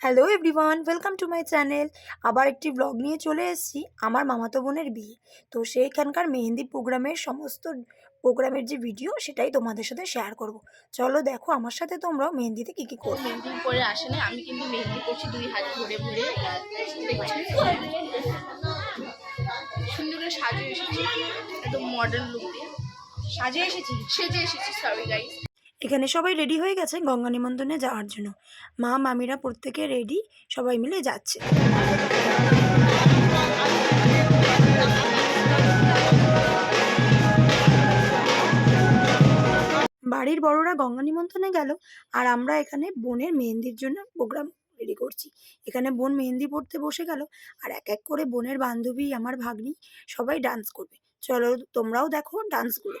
Hello everyone welcome to my channel আবার একটি blog নিয়ে চলে এসেছি আমার মামাতো বোনের বিয়ে। তো সেইখানকার মেহেন্দি প্রোগ্রামের সমস্ত প্রোগ্রামের যে ভিডিও সেটাই তোমাদের সাথে শেয়ার করব। চলো দেখো আমার সাথে তোমরাও মেহেন্দিতে কী কী করবে। মেহেন্দি পরে আসে না আমি কিন্তু মেহেন্দি করছি দুই হাত ভরে ভরে সুন্দর করে সাজে এসেছি একদম মডার্ন লুক দিয়ে। সাজে এসেছি? সেজে এসেছি সরি গাইস এখানে সবাই রেডি হয়ে গেছে গঙ্গা নিমন্ত্রণে যাওয়ার জন্য। মা, মামিরা প্রত্যেকে রেডি সবাই মিলে যাচ্ছে। বাড়ির বড়রা গঙ্গা নিমন্ত্রণে গেল আর আমরা এখানে বোনের মেহেন্দির জন্য প্রোগ্রাম রেডি করছি। এখানে বোন মেহেন্দি পড়তে বসে গেল আর এক এক করে বোনের বান্ধবী, আমার ভাগ্নি সবাই ডান্স করবে। চলো তোমরাও দেখো ডান্সগুলো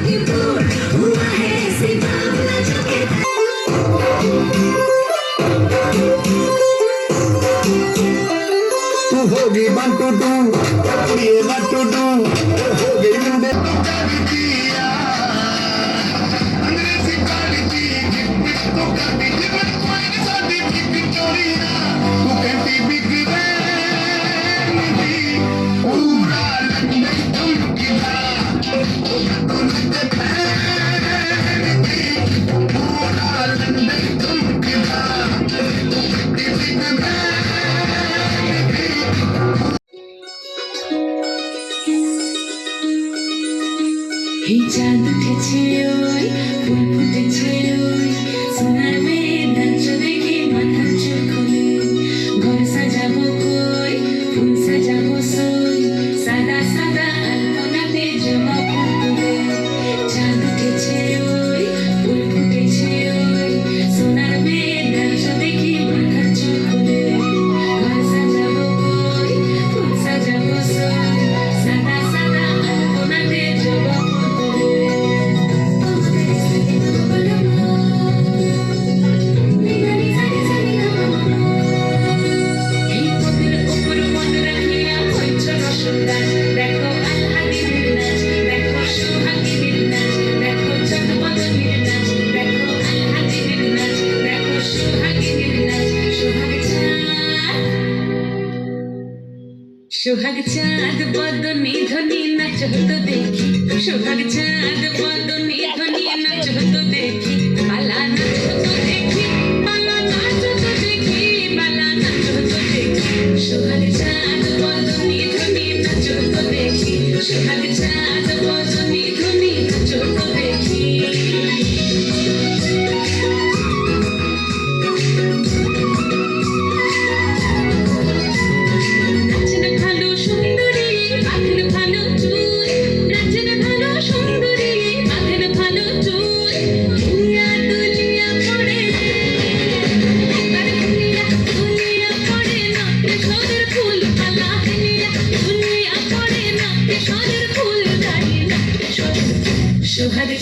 Kipur. সোহাগ চাঁদ বদনি ধনি নাচ হতো দেখি। সোহাগ চাঁদ বদনি ধ্বনি সোহাগ চাঁদ বদনি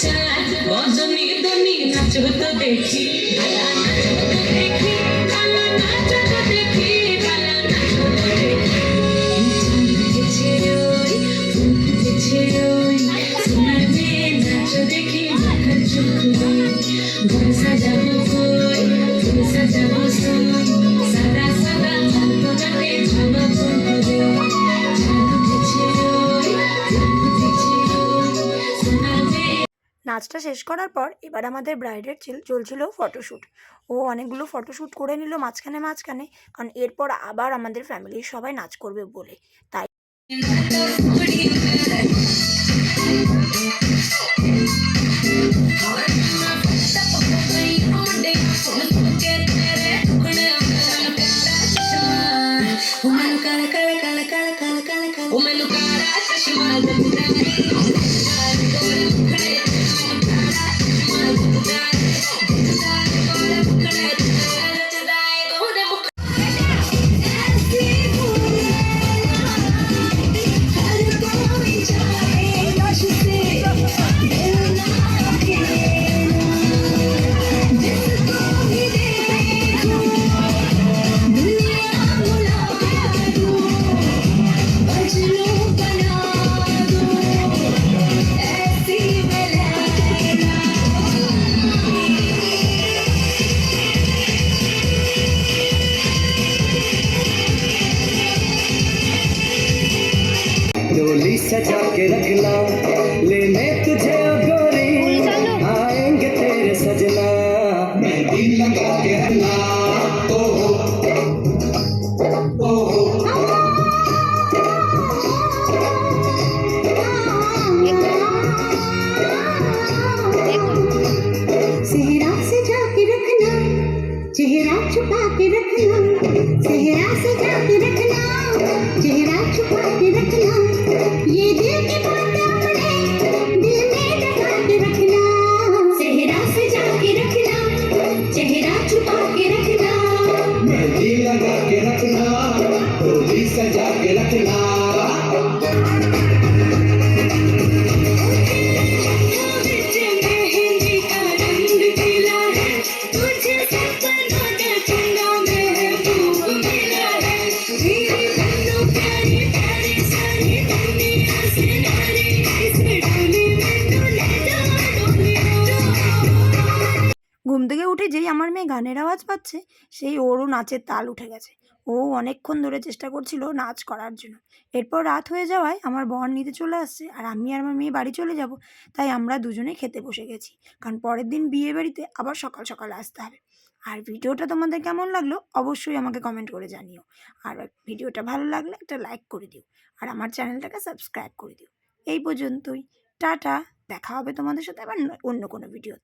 সোহাগ চাঁদ দুনি নাচ তো দেখি দেখি। নাচটা শেষ করার পর এবার আমাদের ব্রাইডের চলছিল ফটোশ্যুট। ও অনেকগুলো ফটোশ্যুট করে নিল মাঝখানে মাঝখানে, কারণ এরপর আবার আমাদের ফ্যামিলির সবাই নাচ করবে বলে। তাই डोली सजा के रखना लेने तुझे Did উঠে যেই আমার মেয়ে গানের আওয়াজ পাচ্ছে, সেই ওরও নাচের তাল উঠে গেছে। ও অনেকক্ষণ ধরে চেষ্টা করছিল নাচ করার জন্য। এরপর রাত হয়ে যাওয়ায় আমার বর নিতে চলে আসছে আর আমি আর আমার মেয়ে বাড়ি চলে যাব, তাই আমরা দুজনে খেতে বসে গেছি। কারণ পরের দিন বিয়ে বাড়িতে আবার সকাল সকাল আসতে হবে। আর ভিডিওটা তোমাদের কেমন লাগল অবশ্যই আমাকে কমেন্ট করে জানিও। আর ভিডিওটা ভালো লাগলে একটা লাইক করে দিও। আর আমার চ্যানেলটাকে সাবস্ক্রাইব করে দিও। এই পর্যন্তই। টাটা। দেখা হবে তোমাদের সাথে আবার অন্য কোনো ভিডিও